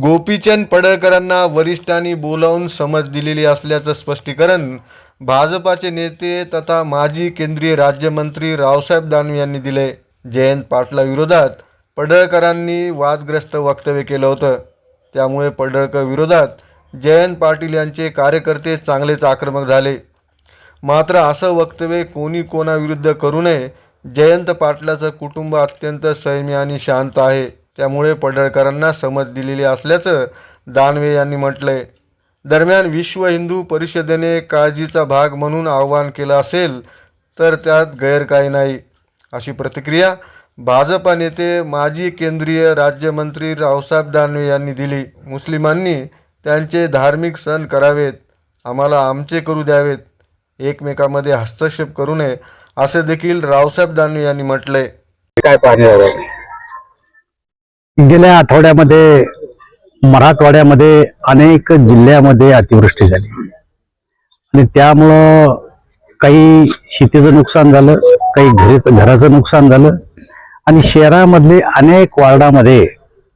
गोपीचंद पडळकरांना वरिष्ठांनी बोलावून समज दिलेली असल्याचं स्पष्टीकरण भाजपाचे नेते तथा माजी केंद्रीय राज्यमंत्री रावसाहेब दानवे यांनी दिले. जयंत पाटलाविरोधात पडळकरांनी वादग्रस्त वक्तव्य केलं होतं. त्यामुळे पडळकर विरोधात जयंत पाटील यांचे कार्यकर्ते चांगलेच आक्रमक झाले. मात्र असं वक्तव्य कोणी कोणाविरुद्ध करू नये जयंत पाटलाचं कुटुंब अत्यंत संयमी आणि शांत आहे. त्यामुळे पडळकरांना समज दिलेली असल्याचं दानवे यांनी म्हटलंय. दरम्यान विश्व हिंदू परिषदेने काळजीचा भाग म्हणून आवाहन केलं असेल तर त्यात गैर काही नाही. अशी प्रतिक्रिया भाजपा नेते माजी केंद्रीय राज्यमंत्री रावसाहेब दानवे यांनी दिली. मुस्लिमांनी त्यांचे धार्मिक सण करावेत. आम्हाला आमचे करू द्यावेत. एकमेकामध्ये हस्तक्षेप करू नये असे देखील रावसाहेब दानवे यांनी म्हटले काय पाहण्यात गेल्या आठवड्यामध्ये मराठवाड्यामध्ये अनेक जिल्ह्यामध्ये अतिवृष्टी झाली. आणि त्यामुळं काही शेतीचं नुकसान झालं काही घरीचं घराचं नुकसान झालं. आणि शहरामधले अनेक वार्डामध्ये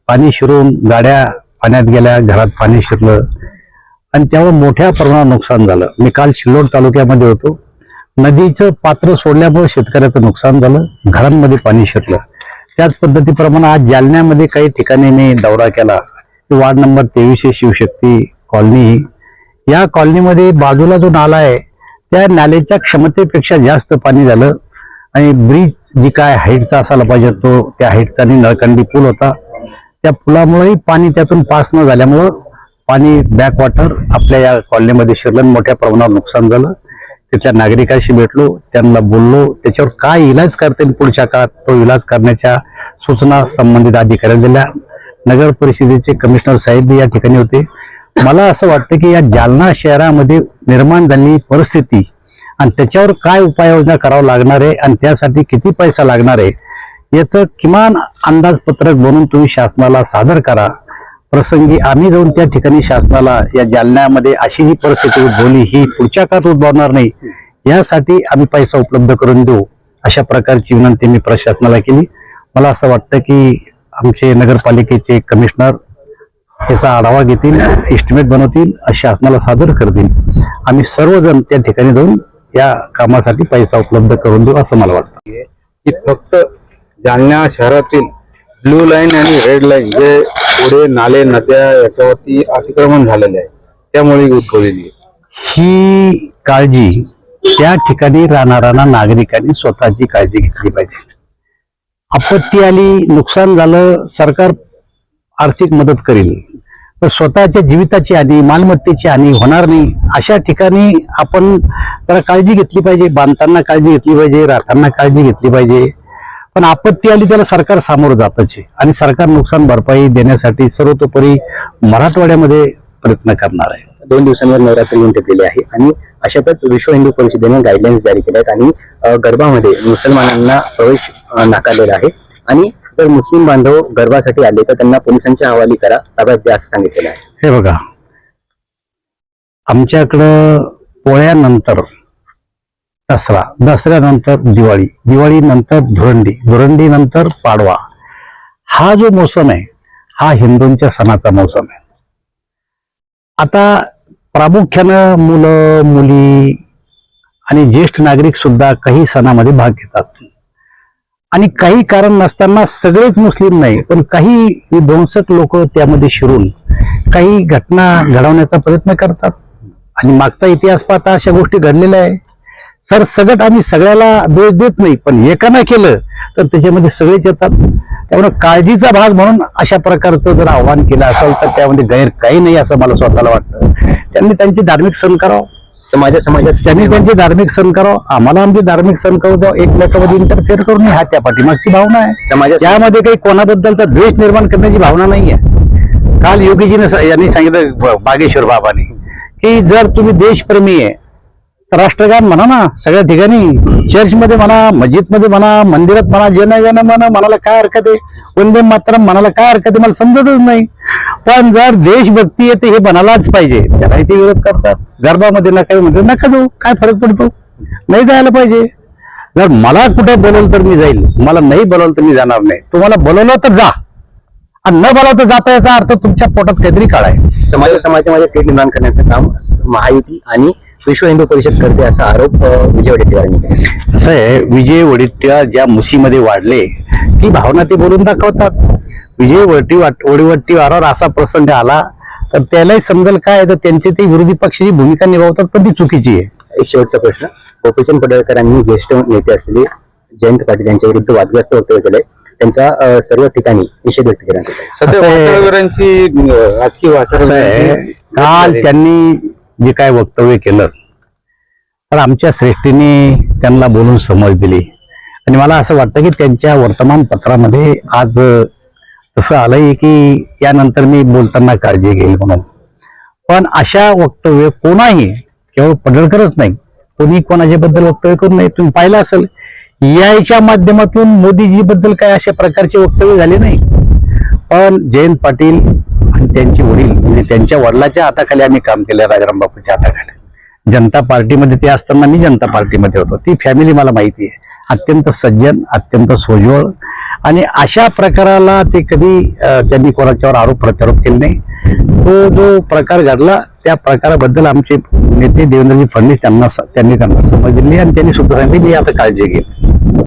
पाणी शिरून गाड्या पाण्यात गेल्या घरात पाणी शिरलं. आणि त्यावर मोठ्या प्रमाणात नुकसान झालं. मी काल शिल्लोड तालुक्यामध्ये होतो. नदीचं पात्र सोडल्यामुळे शेतकऱ्याचं नुकसान झालं. घरांमध्ये पाणी शिरलं. त्याच पद्धतीप्रमाणे आज जालन्यामध्ये काही ठिकाणी मी दौरा केला. वार्ड नंबर तेवीसशे शिवशक्ती कॉलनी. या कॉलनीमध्ये बाजूला जो नाला आहे त्या नाल्याच्या क्षमतेपेक्षा जास्त पाणी झालं आणि ब्रिज जी काय हाईटचा असायला पाहिजे तो त्या हाईटचा आणि नळकंडी पूल होता. त्या पुलामुळेही पाणी त्यातून पास न झाल्यामुळं पाणी बॅकवॉटर आपल्या या कॉलनीमध्ये शिरलं मोठ्या प्रमाणावर नुकसान झालं. त्याच्या नागरिकांशी भेटलो त्यांना बोललो त्याच्यावर काय इलाज करता येईल पुढच्या काळात? तो इलाज करण्याच्या सूचना संबंधित अधिकाऱ्यांना दिल्या. नगर परिषदेचे कमिशनर साहेब या ठिकाणी होते. मला असं वाटतं की या जालना शहरामध्ये निर्माण झालेली परिस्थिती आणि त्याच्यावर काय उपाययोजना करावं लागणार आहे आणि त्यासाठी किती पैसा लागणार आहे याचं किमान अंदाजपत्रक बनवून तुम्ही शासनाला सादर करा. प्रसंगी आम्ही जाऊन त्या ठिकाणी शासनाला या जालन्यामध्ये अशी ही परिस्थिती उद्भवली ही पुढच्या काळात उद्भवणार नाही यासाठी आम्ही पैसा उपलब्ध करून देऊ अशा प्रकारची विनंती मी प्रशासनाला केली. मला असं वाटतं की आमचे नगरपालिकेचे कमिशनर याचा आढावा घेतील एस्टिमेट बनवतील शासनाला सादर करतील. आम्ही सर्वजण त्या ठिकाणी जाऊन या कामासाठी पैसा उपलब्ध करून देऊ असं मला वाटतं. की फक्त जालना शहरातील ब्लू लाईन आणि रेड लाईन जे पुढे नाले नद्या याच्यावरती अतिक्रमण झालेले आहे. त्यामुळे ही उद्भवलेली आहे ही काळजी त्या ठिकाणी राहणाऱ्या नागरिकांनी स्वतःची काळजी घेतली पाहिजे. आपत्ती आली नुकसान झालं सरकार आर्थिक मदत करेल. पण स्वतःच्या जीविताची हानी मालमत्तेची हानी होणार नाही. अशा ठिकाणी आपण जरा काळजी घेतली पाहिजे बांधताना काळजी घेतली पाहिजे राहताना काळजी घेतली पाहिजे. पण आपत्ती आली त्याला सरकार सामोरं जातच आणि सरकार नुकसान भरपाई देण्यासाठी सर्वतोपरी मराठवाड्यामध्ये प्रयत्न करणार आहे. दोन दिवसांवर नवरात्री येऊन टेकलेली आहे आणि अशातच विश्व हिंदू परिषदेने गाईडलाईन्स जारी केल्या आहेत आणि अ, गरबामध्ये मुसलमानांना प्रवेश नाकारलेला आहे. आणि जर मुस्लिम बांधव गरबासाठी आले तर त्यांना पोलिसांच्या हवाली करा ताब्यात द्या असं सांगितलेलं आहे. हे बघा. आमच्याकडं पोळ्यानंतर दसरा. दसऱ्यानंतर दिवाळी. दिवाळीनंतर धुरंडी. धुरंडीनंतर पाडवा. हा जो मोसम आहे हा हिंदूंच्या सणाचा मोसम आहे. आता प्रामुख्यानं मुलं मुली आणि ज्येष्ठ नागरिक सुद्धा काही सणामध्ये भाग घेतात. आणि काही कारण नसताना सगळेच मुस्लिम नाही पण काही विध्वंसक लोक त्यामध्ये शिरून काही घटना घडवण्याचा प्रयत्न करतात. आणि मागचा इतिहास पाहता अशा गोष्टी घडलेल्या आहे सर सगळं आम्ही सगळ्याला दोष देत नाही पण एकानं केलं तर त्याच्यामध्ये सगळेच येतात. त्यामुळे काळजीचा भाग म्हणून अशा प्रकारचं जर आव्हान केलं असेल तर त्यामध्ये गैर काही नाही असं मला स्वतःला वाटतं. त्यांनी त्यांचे धार्मिक सण करावं. समाजा समाजात त्यांनी त्यांचे धार्मिक सण करावं. आम्हाला आमचे धार्मिक सण करू द्या. एकमेकांमध्ये इंटरफेअर करून हा त्या पाठीमागची भावना आहे. समाजात त्यामध्ये काही कोणाबद्दलचा द्वेष निर्माण करण्याची भावना नाहीये काल योगीजीने यांनी सांगितलं बागेश्वर बाबांनी की जर तुम्ही देशप्रेमी आहे राष्ट्रगान म्हणा ना सगळ्या ठिकाणी. चर्चमध्ये म्हणा मस्जिदमध्ये म्हणा मंदिरात म्हणा जन जन म्हणा मनाला काय हरकत आहे? वंदे मातरम मनाला काय हरकत आहे? मला समजतच नाही. पण जर देशभक्ती येते हे बनालाच पाहिजे. त्यालाही ते विरोध करतात. गर्भामध्ये नका येऊ म्हणतात नका जाऊ. काय फरक पडतो? नाही जायला पाहिजे. जर मला कुठे बोलवलं तर मी जाईल. मला नाही बोलवलं तर मी जाणार नाही. तुम्हाला बोलवलं तर जा. आणि न बोलावता जाता याचा अर्थ तुमच्या पोटात काहीतरी काळ आहे. समाज समाजामध्ये तेढ निर्माण करण्याचं काम महायुती आणि विश्व हिंदू परिषद करते असा आरोप विजय वडेट्टीवारांनी केला. असं आहे विजय वडेट्टीवार ज्या मुसीमध्ये वाढले ती भावना ते बोलून दाखवतात. विजय वडटी वडीवट्टीवारावर असा प्रसंग आला तर त्यालाही समजेल काय तर त्यांची ती विरोधी पक्षाची भूमिका निभावतात पण ती चुकीची आहे. एक शेवटचा प्रश्न. गोपीचंद पडळकरांनी ज्येष्ठ नेते असलेले जयंत पाटील यांच्या विरुद्ध वादग्रस्त वक्तव्य केलंय. त्यांचा सर्व ठिकाणी निषेध व्यक्त आहे. सध्या राजकीय काल त्यांनी जे काय वक्तव्य केलं तर आमच्या श्रेष्ठीने त्यांना बोलून समज दिली. आणि मला असं वाटतं की त्यांच्या वर्तमानपत्रामध्ये आज तसं आलंय की यानंतर मी बोलताना काळजी घेईल म्हणून. पण अशा वक्तव्य कोणाही केवळ पडळकरच नाही कोणी कोणाच्या बद्दल वक्तव्य करू नये तुम्ही पाहिलं असेल याच्या माध्यमातून मोदीजी बद्दल काय अशा प्रकारचे वक्तव्य झाले नाही. पण जयंत पाटील आणि त्यांचे वडील त्यांच्या वडिलाच्या हाताखाली आम्ही काम केलं राजाराम बापूच्या हाताखाली. जनता पार्टीमध्ये ते असताना मी जनता पार्टीमध्ये होतो. ती फॅमिली मला माहिती आहे. अत्यंत सज्जन अत्यंत सोज्वळ. आणि अशा प्रकाराला ते कधी त्यांनी कोणाच्यावर आरोप प्रत्यारोप केले नाही. तो जो प्रकार घडला त्या प्रकाराबद्दल आमचे नेते देवेंद्रजी फडणवीस त्यांना त्यांनी त्यांना समज दिली आणि त्यांनी सुद्धा सांगितले मी आता काळजी घेईल